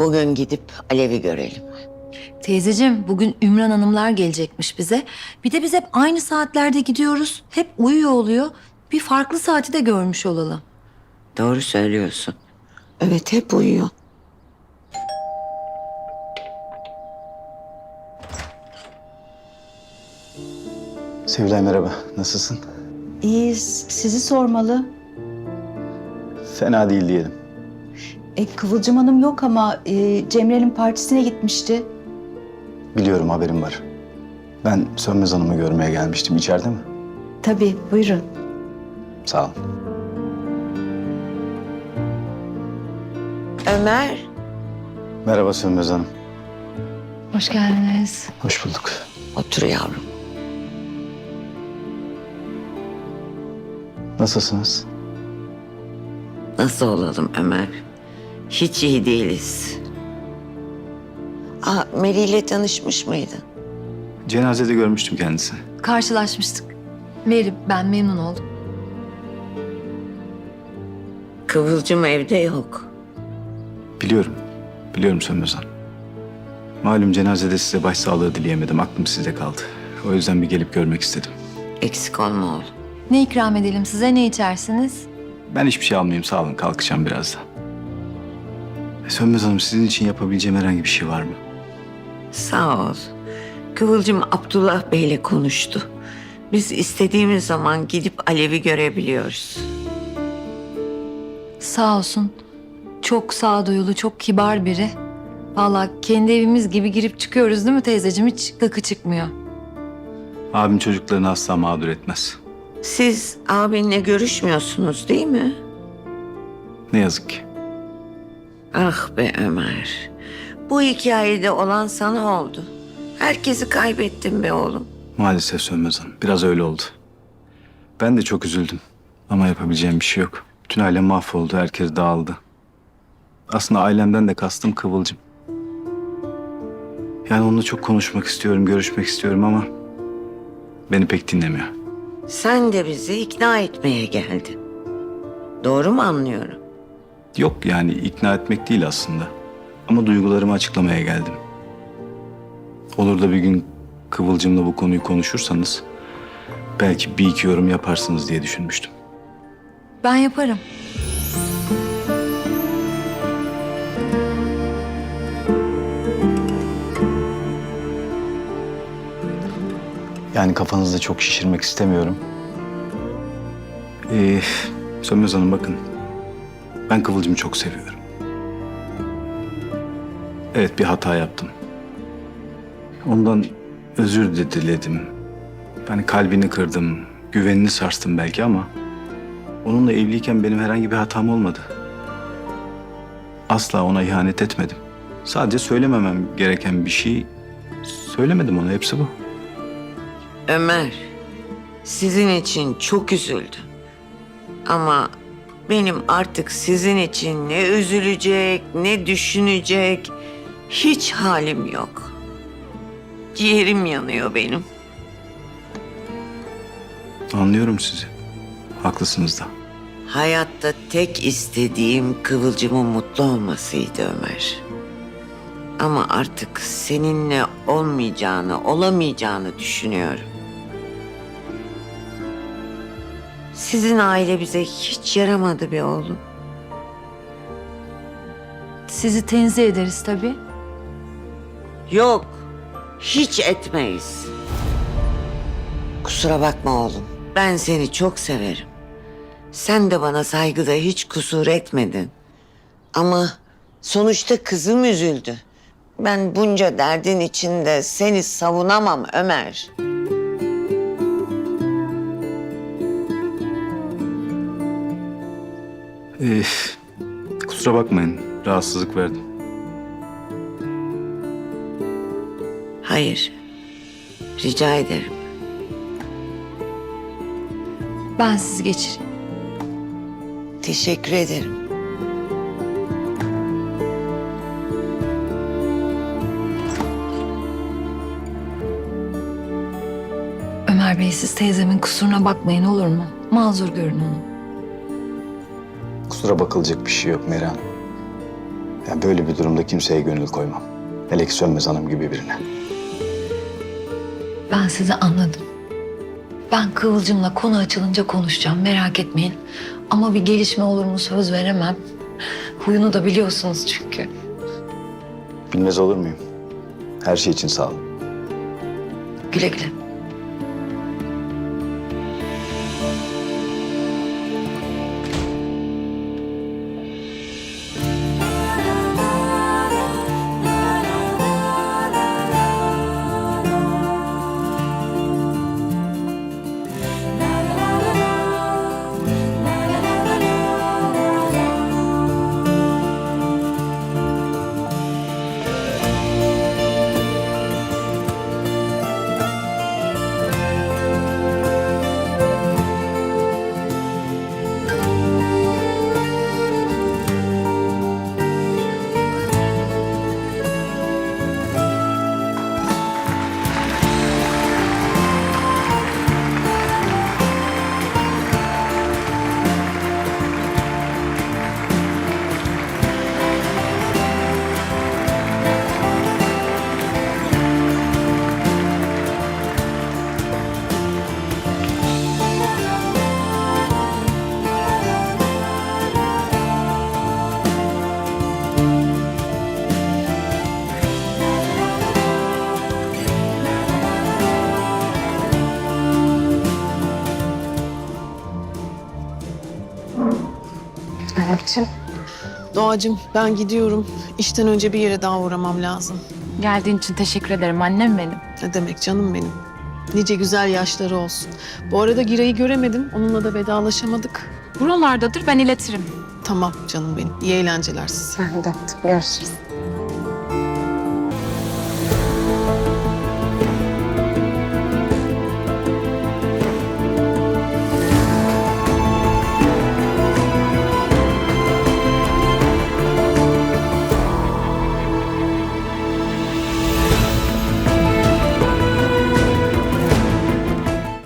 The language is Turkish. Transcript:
Bugün gidip Alev'i görelim. Teyzeciğim bugün Ümran Hanımlar gelecekmiş bize. Bir de biz hep aynı saatlerde gidiyoruz. Hep uyuyor oluyor. Bir farklı saati de görmüş olalım. Doğru söylüyorsun. Evet hep uyuyor. Sevilay merhaba. Nasılsın? İyiyiz. Sizi sormalı. Fena değil diyelim. E, Kıvılcım Hanım yok ama e, Cemre'nin partisine gitmişti. Biliyorum haberim var. Ben Sönmez Hanım'ı görmeye gelmiştim. İçeride mi? Tabii, buyurun. Sağ ol. Ömer, Merhaba Sönmez Hanım. Hoş geldiniz. Hoş bulduk. otur yavrum. Nasılsınız? Nasıl olalım Ömer? Hiç iyi değiliz. Aa, Mary ile tanışmış mıydın? Cenazede görmüştüm kendisini. Karşılaşmıştık. Meri ben memnun oldum. Kıvılcım evde yok. Biliyorum. Biliyorum Sönmez Hanım. Malum cenazede size başsağlığı dileyemedim. Aklım sizde kaldı. O yüzden bir gelip görmek istedim. Eksik olma oğlum. Ne ikram edelim size ne içersiniz? Ben hiçbir şey almayayım sağ olun. Kalkacağım birazdan. Sönmez Hanım sizin için yapabileceğim herhangi bir şey var mı? Sağ ol. Kıvılcım Abdullah Bey'le konuştu. Biz istediğimiz zaman gidip Alev'i görebiliyoruz. Sağ olsun. Çok sağduyulu, çok kibar biri. Vallahi kendi evimiz gibi girip çıkıyoruz değil mi teyzeciğim? Hiç gıkı çıkmıyor. Abim çocuklarını asla mağdur etmez. Siz abinle görüşmüyorsunuz değil mi? Ne yazık ki. Ah be Ömer. Bu hikayede olan sana oldu. Herkesi kaybettin be oğlum. Maalesef Sönmez Hanım. Biraz öyle oldu. Ben de çok üzüldüm. Ama yapabileceğim bir şey yok. Bütün ailem mahvoldu. Herkes dağıldı. Aslında ailemden de kastım Kıvılcım. Yani onunla çok konuşmak istiyorum, görüşmek istiyorum ama... ...beni pek dinlemiyor. Sen de bizi ikna etmeye geldin. Doğru mu anlıyorum? Yok yani ikna etmek değil aslında. Ama duygularımı açıklamaya geldim. Olur da bir gün Kıvılcım'la bu konuyu konuşursanız... ...belki bir iki yorum yaparsınız diye düşünmüştüm. Ben yaparım. Yani kafanızda çok şişirmek istemiyorum. Ee, Sönmez Hanım bakın. Ben Kıvılcım'ı çok seviyorum. Evet bir hata yaptım. Ondan özür diledim. Yani kalbini kırdım, güvenini sarstım belki ama... ...onunla evliyken benim herhangi bir hatam olmadı. Asla ona ihanet etmedim. Sadece söylememem gereken bir şey... ...söylemedim ona, hepsi bu. Ömer, sizin için çok üzüldüm. Ama benim artık sizin için ne üzülecek, ne düşünecek hiç halim yok. Ciğerim yanıyor benim. Anlıyorum sizi. Haklısınız da. Hayatta tek istediğim Kıvılcım'ın mutlu olmasıydı Ömer. Ama artık seninle olmayacağını, olamayacağını düşünüyorum. Sizin aile bize hiç yaramadı be oğlum. Sizi tenzih ederiz tabii. Yok, hiç etmeyiz. Kusura bakma oğlum. Ben seni çok severim. Sen de bana saygıda hiç kusur etmedin. Ama sonuçta kızım üzüldü. Ben bunca derdin içinde seni savunamam Ömer. Ee, kusura bakmayın. Rahatsızlık verdim. Hayır. Rica ederim. Ben sizi geçireyim. Teşekkür ederim. Ömer Bey siz teyzemin kusuruna bakmayın olur mu? Mazur görün onu. Kusura bakılacak bir şey yok Meral. Yani böyle bir durumda kimseye gönül koymam. Hele ki Sönmez Hanım gibi birine. Ben sizi anladım. Ben Kıvılcım'la konu açılınca konuşacağım merak etmeyin. Ama bir gelişme olur mu söz veremem. Huyunu da biliyorsunuz çünkü. Bilmez olur muyum? Her şey için sağ olun. Güle güle. Doğacığım ben gidiyorum. İşten önce bir yere daha uğramam lazım. Geldiğin için teşekkür ederim annem benim. Ne demek canım benim. Nice güzel yaşları olsun. Bu arada Giray'ı göremedim. Onunla da vedalaşamadık. Buralardadır ben iletirim. Tamam canım benim. İyi eğlenceler size. Sen de. Görüşürüz.